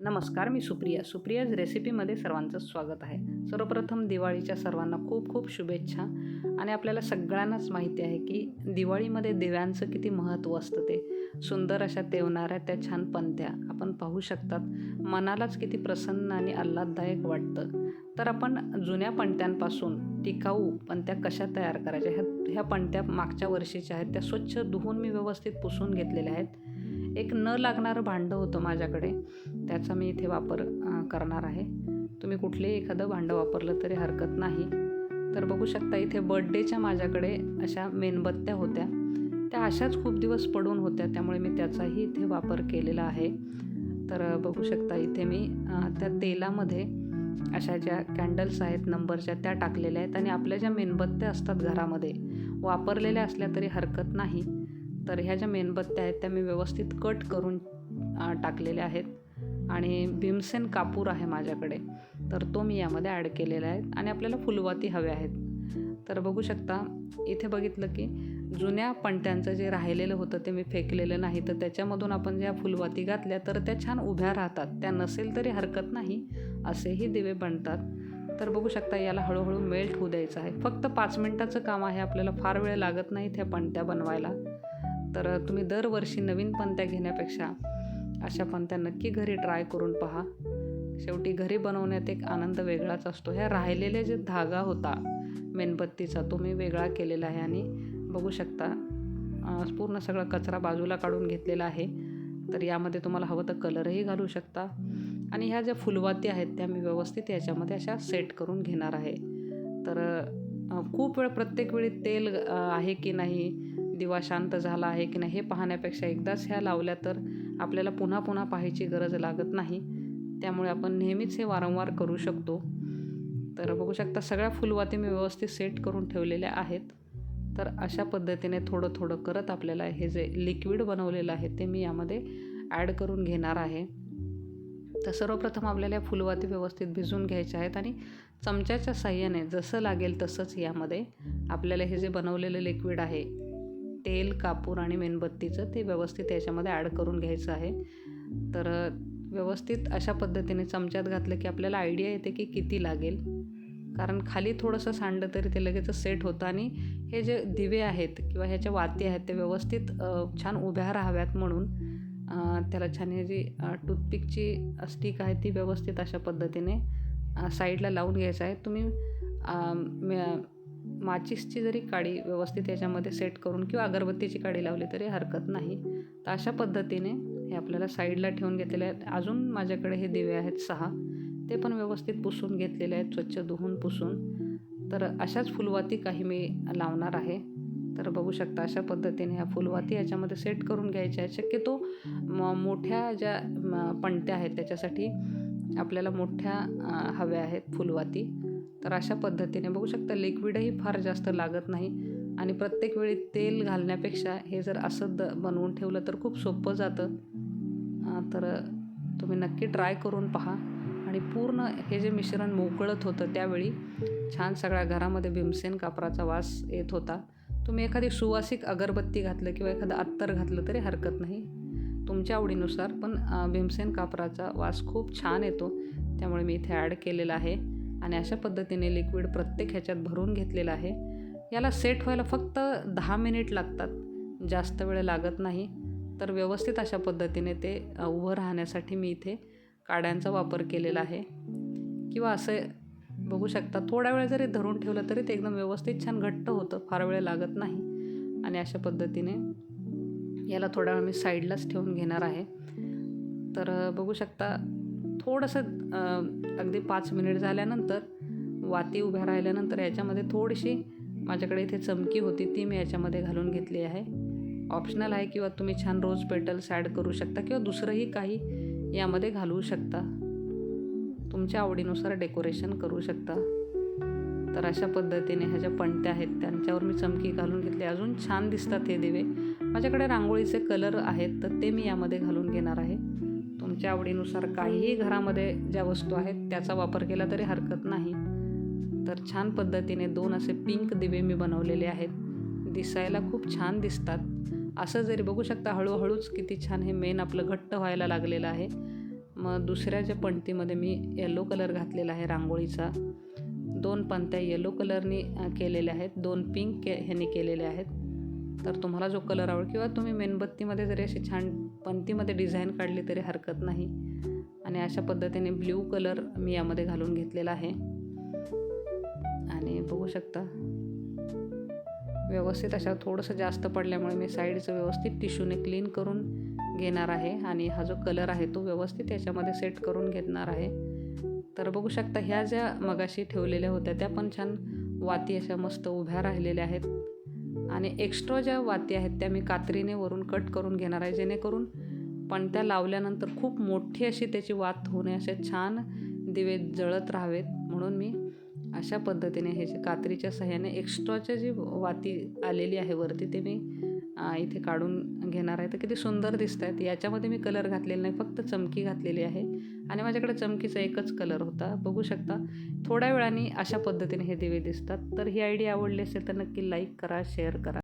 नमस्कार मी सुप्रिया. सुप्रियाज रेसिपीमध्ये सर्वांचं स्वागत आहे. सर्वप्रथम दिवाळीच्या सर्वांना खूप खूप शुभेच्छा. आणि आपल्याला सगळ्यांनाच माहिती आहे की दिवाळीमध्ये दिव्यांचं किती महत्त्व असतं ते. सुंदर अशा तेवणाऱ्या त्या छान पंत्या आपण पाहू शकतात. मनालाच किती प्रसन्न आणि आल्हाददायक वाटतं. तर आपण जुन्या पणत्यांपासून टिकाऊ पणत्या कशा तयार करायच्या? ह्या ह्या पणत्या मागच्या वर्षीच्या आहेत. त्या स्वच्छ धुवून मी व्यवस्थित पुसून घेतलेल्या आहेत. एक न लागणारं भांडं होतं माझ्याकडे त्याचा मी इथे वापर करणार आहे. तुम्ही कुठलेही एखादं भांडं वापरलं तरी हरकत नाही. तर बघू शकता इथे बर्थडेच्या माझ्याकडे अशा मेणबत्त्या होत्या. त्या अशाच खूप दिवस पडून होत्या त्यामुळे मी त्याचाही इथे वापर केलेला आहे. तर बघू शकता इथे मी त्या तेलामध्ये अशा ज्या कॅन्डल्स आहेत नंबरच्या त्या टाकलेल्या आहेत आणि आपल्या ज्या मेणबत्त्या असतात घरामध्ये वापरलेल्या असल्या तरी हरकत नाही. तर ह्या ज्या मेणबत्त्या आहेत त्या मी व्यवस्थित कट करून टाकलेल्या आहेत. आणि भीमसेन कापूर आहे माझ्याकडे. तर तो मी यामध्ये ॲड केलेला आहे आणि आपल्याला फुलवाती हव्या आहेत. तर बघू शकता इथे बघितलं की जुन्या पणत्यांचं जे राहिलेलं होतं ते मी फेकलेलं नाही. तर त्याच्यामधून आपण ज्या फुलवाती घातल्या तर त्या छान उभ्या राहतात. त्या नसेल तरी हरकत नाही असेही दिवे बनतात. तर बघू शकता याला हळूहळू मेल्ट होऊ द्यायचं आहे. फक्त पाच मिनटाचं काम आहे आपल्याला फार वेळ लागत नाही त्या पणत्या बनवायला. तर तुम्ही दरवर्षी नवीन पंत्या घेण्यापेक्षा अशा पंत्या नक्की घरी ट्राय करून पहा. शेवटी घरी बनवण्यात एक आनंद वेगळाच असतो. ह्या राहिलेले जे धागा होता मेणबत्तीचा तो मी वेगळा केलेला आहे आणि बघू शकता पूर्ण सगळा कचरा बाजूला काढून घेतलेला आहे. तर यामध्ये तुम्हाला हवं तर कलरही घालू शकता. आणि ह्या ज्या फुलवाती आहेत त्या मी व्यवस्थित याच्यामध्ये अशा सेट करून घेणार आहे. तर खूप वेळ प्रत्येक वेळी तेल आहे की नाही दिवा शांत झाला आहे की नाही हे पाहण्यापेक्षा एकदाच ह्या लावल्या तर आपल्याला पुन्हा पुन्हा पाहायची गरज लागत नाही. त्यामुळे आपण नेहमीच हे वारंवार करू शकतो. तर बघू शकता सगळ्या फुलवाती मी व्यवस्थित सेट करून ठेवलेल्या आहेत. तर अशा पद्धतीने थोडं थोडं करत आपल्याला हे जे लिक्विड बनवलेलं आहे ते मी यामध्ये ॲड करून घेणार आहे. तर सर्वप्रथम आपल्याला या फुलवाती व्यवस्थित भिजवून घ्यायच्या आहेत आणि चमच्याच्या साह्याने जसं लागेल तसंच यामध्ये आपल्याला हे जे बनवलेलं लिक्विड आहे तेल कापूर आणि मेणबत्तीचं ते व्यवस्थित याच्यामध्ये ॲड करून घ्यायचं आहे. तर व्यवस्थित अशा पद्धतीने चमच्यात घातलं की आपल्याला आयडिया येते की किती लागेल. कारण खाली थोडंसं सांडलं तरी ते लगेच सेट होतं आणि हे जे दिवे आहेत किंवा ह्याच्या वाती आहेत ते व्यवस्थित छान उभ्या राहाव्यात म्हणून त्याला छान हे जी टूथपिकची स्टिक आहे ती व्यवस्थित अशा पद्धतीने साईडला लावून घ्यायचं आहे. तुम्ही म- माचिसची जरी काडी व्यवस्थित याच्यामध्ये सेट करून किंवा अगरबत्तीची काडी लावली तरी हरकत नाही. तर अशा पद्धतीने हे आपल्याला साईडला ठेवून घेतलेले आहेत. अजून माझ्याकडे हे दिवे आहेत सहा. ते पण व्यवस्थित पुसून घेतलेले आहेत स्वच्छ धुवून पुसून. तर अशाच फुलवाती काही मी लावणार आहे. तर बघू शकता अशा पद्धतीने ह्या फुलवाती याच्यामध्ये सेट करून घ्यायच्या आहेत. शक्यतो म मोठ्या ज्या पणत्या आहेत त्याच्यासाठी आपल्याला मोठ्या हव्या आहेत फुलवाती. तर अशा पद्धतीने बघू शकता लिक्विडही फार जास्त लागत नाही. आणि प्रत्येक वेळी तेल घालण्यापेक्षा हे जर असं द बनवून ठेवलं तर खूप सोपं जातं. तर तुम्ही नक्की ट्राय करून पहा. आणि पूर्ण हे जे मिश्रण मोकळत होतं त्यावेळी छान सगळ्या घरामध्ये भीमसेन कापराचा वास येत होता. तुम्ही एखादी सुवासिक अगरबत्ती घातलं किंवा एखादं अत्तर घातलं तरी हरकत नाही. तुमच्या आवडीनुसार पण भीमसेन कापराचा वास खूप छान येतो. त्यामुळे मी इथे ॲड केलेला आहे. आणि अशा पद्धतीने लिक्विड प्रत्येक ह्याच्यात भरून घेतलेलं आहे. याला सेट व्हायला फक्त दहा मिनिट लागतात. जास्त वेळ लागत नाही. तर व्यवस्थित अशा पद्धतीने ते उभं राहण्यासाठी मी इथे काड्यांचा वापर केलेला आहे. किंवा असे बघू शकता थोडा वेळ जरी धरून ठेवलं तरी ते एकदम व्यवस्थित छान घट्ट होतं. फार वेळ लागत नाही. आणि अशा पद्धतीने याला थोडा वेळ मी साईडलाच ठेवून घेणार आहे. तर बघू शकता थोडंसं अगदी पाच मिनिट झाल्यानंतर वाती उभ्या राहिल्यानंतर याच्यामध्ये थोडीशी माझ्याकडे इथे चमकी होती ती मी याच्यामध्ये घालून घेतली आहे. ऑप्शनल आहे किंवा तुम्ही छान रोज पेटल्स ॲड करू शकता किंवा दुसरंही काही यामध्ये घालवू शकता. तुमच्या आवडीनुसार डेकोरेशन करू शकता. तर अशा पद्धतीने ह्या ज्या पणत्या आहेत त्यांच्यावर मी चमकी घालून घेतली. अजून छान दिसतात हे दिवे. माझ्याकडे रांगोळीचे कलर आहेत तर ते मी यामध्ये घालून घेणार आहे. तुमच्या आवडीनुसार काहीही घरामध्ये ज्या वस्तू आहेत त्याचा वापर केला तरी हरकत नाही. तर छान पद्धतीने दोन असे पिंक दिवे मी बनवलेले आहेत. दिसायला खूप छान दिसतात. असं जरी बघू शकता हळूहळूच किती छान हे मेन आपलं घट्ट व्हायला लागलेलं आहे. मग दुसऱ्या ज्या पणतीमध्ये मी येलो कलर घातलेला आहे रांगोळीचा दोन पंत्या येलो कलरनी केलेल्या आहेत. दोन पिंक के ह्याने केलेल्या आहेत. तर तुम्हाला जो कलर आवडेल किंवा तुम्ही मेणबत्तीमध्ये जरी अशी छान पंतीमध्ये डिझाईन काढली तरी हरकत नाही. आणि अशा पद्धतीने ब्ल्यू कलर मी यामध्ये घालून घेतलेला आहे. आणि बघू शकता व्यवस्थित अशा थोडंसं जास्त पडल्यामुळे मी साईडचं व्यवस्थित टिश्यूने क्लीन करून घेणार आहे. आणि हा जो कलर आहे तो व्यवस्थित याच्यामध्ये सेट करून घेणार आहे. तर बघू शकता ह्या ज्या मगाशी ठेवलेल्या होत्या त्या पण छान वाती अशा मस्त उभ्या राहिलेल्या आहेत. आणि एक्स्ट्रा ज्या वाती आहेत त्या मी कात्रीने वरून कट करून घेणार आहे जेणेकरून पण त्या लावल्यानंतर खूप मोठी अशी त्याची वात होणे असे छान दिवे जळत राहावेत. म्हणून मी अशा पद्धतीने हे जे कात्रीच्या सहाय्याने एक्स्ट्राच्या जी वाती आलेली आहे वरती ते मी इथे काढून घेणार आहे. तर किती सुंदर दिसत आहेत याच्यामध्ये मी कलर घातलेला नाही फक्त चमकी घातलेली आहे. आणि माझ्याकडे चमकीचा एकच कलर होता. बघू शकता थोड्या वेळाने अशा पद्धतीने हे दिवे दिसतात. तर ही आयडिया आवडली असेल तर नक्की लाईक करा शेअर करा.